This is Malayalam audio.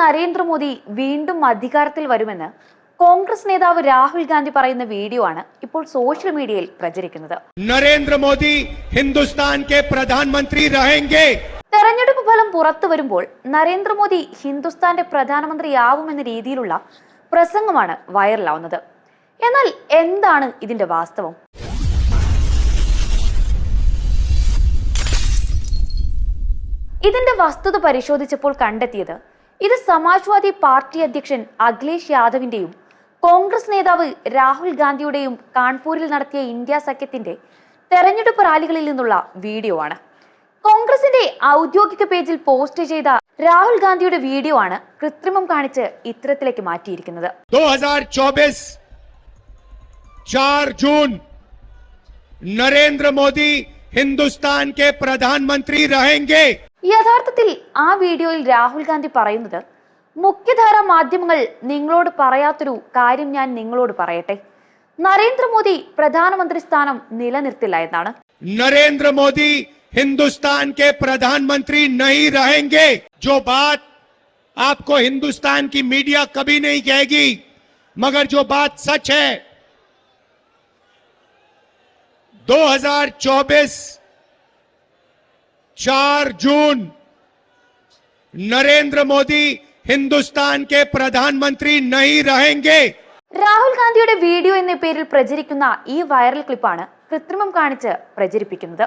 നരേന്ദ്രമോദി വീണ്ടും അധികാരത്തിൽ വരുമെന്ന് കോൺഗ്രസ് നേതാവ് രാഹുൽ ഗാന്ധി പറയുന്ന വീഡിയോ ആണ് ഇപ്പോൾ സോഷ്യൽ മീഡിയയിൽ പ്രചരിക്കുന്നത്. നരേന്ദ്രമോദി ഹിന്ദുസ്ഥാൻ പ്രധാനമന്ത്രി തെരഞ്ഞെടുപ്പ് ഫലം പുറത്തു വരുമ്പോൾ നരേന്ദ്രമോദി ഹിന്ദുസ്ഥാന്റെ പ്രധാനമന്ത്രിയാവുമെന്ന രീതിയിലുള്ള പ്രസംഗമാണ് വൈറലാവുന്നത്. എന്നാൽ എന്താണ് ഇതിന്റെ വാസ്തവം? ഇതിന്റെ വസ്തുത പരിശോധിച്ചപ്പോൾ കണ്ടെത്തിയത് ഇത് സമാജ്വാദി പാർട്ടി അധ്യക്ഷൻ അഖിലേഷ് യാദവിന്റെയും കോൺഗ്രസ് നേതാവ് രാഹുൽ ഗാന്ധിയുടെയും കാൺപൂരിൽ നടത്തിയ ഇന്ത്യ സഖ്യത്തിന്റെ തെരഞ്ഞെടുപ്പ് റാലികളിൽ നിന്നുള്ള വീഡിയോ ആണ് കോൺഗ്രസിന്റെ ഔദ്യോഗിക പേജിൽ പോസ്റ്റ് ചെയ്ത രാഹുൽ ഗാന്ധിയുടെ വീഡിയോ ആണ് കൃത്രിമം കാണിച്ച് ഇത്തരത്തിലേക്ക് മാറ്റിയിരിക്കുന്നത് 2024 4 जून नरेंद्र मोदी हिंदुस्तान के प्रधानमंत्री रहेंगे യഥാർത്ഥത്തിൽ ആ വീഡിയോയിൽ രാഹുൽ ഗാന്ധി പറയുന്നത് മുഖ്യധാര മാധ്യമങ്ങൾ നിങ്ങളോട് പറയാത്തൊരു കാര്യം ഞാൻ നിങ്ങളോട് പറയട്ടെ നരേന്ദ്രമോദി പ്രധാനമന്ത്രി സ്ഥാനം നിലനിർത്തില്ല എന്നാണ് नरेंद्र मोदी हिंदुस्तान के प्रधानमंत्री नहीं रहेंगे जो बात आपको हिंदुस्तान की मीडिया कभी नहीं कहेगी मगर जो बात सच है 2024 4 जून नरेंद्र मोदी हिंदुस्तान के प्रधानमंत्री नहीं रहेंगे രാഹുൽ ഗാന്ധിയുടെ വീഡിയോ എന്ന പേരിൽ പ്രചരിക്കുന്ന ഈ വൈറൽ ക്ലിപ്പാണ് കൃത്രിമം കാണിച്ച് പ്രചരിപ്പിക്കുന്നത്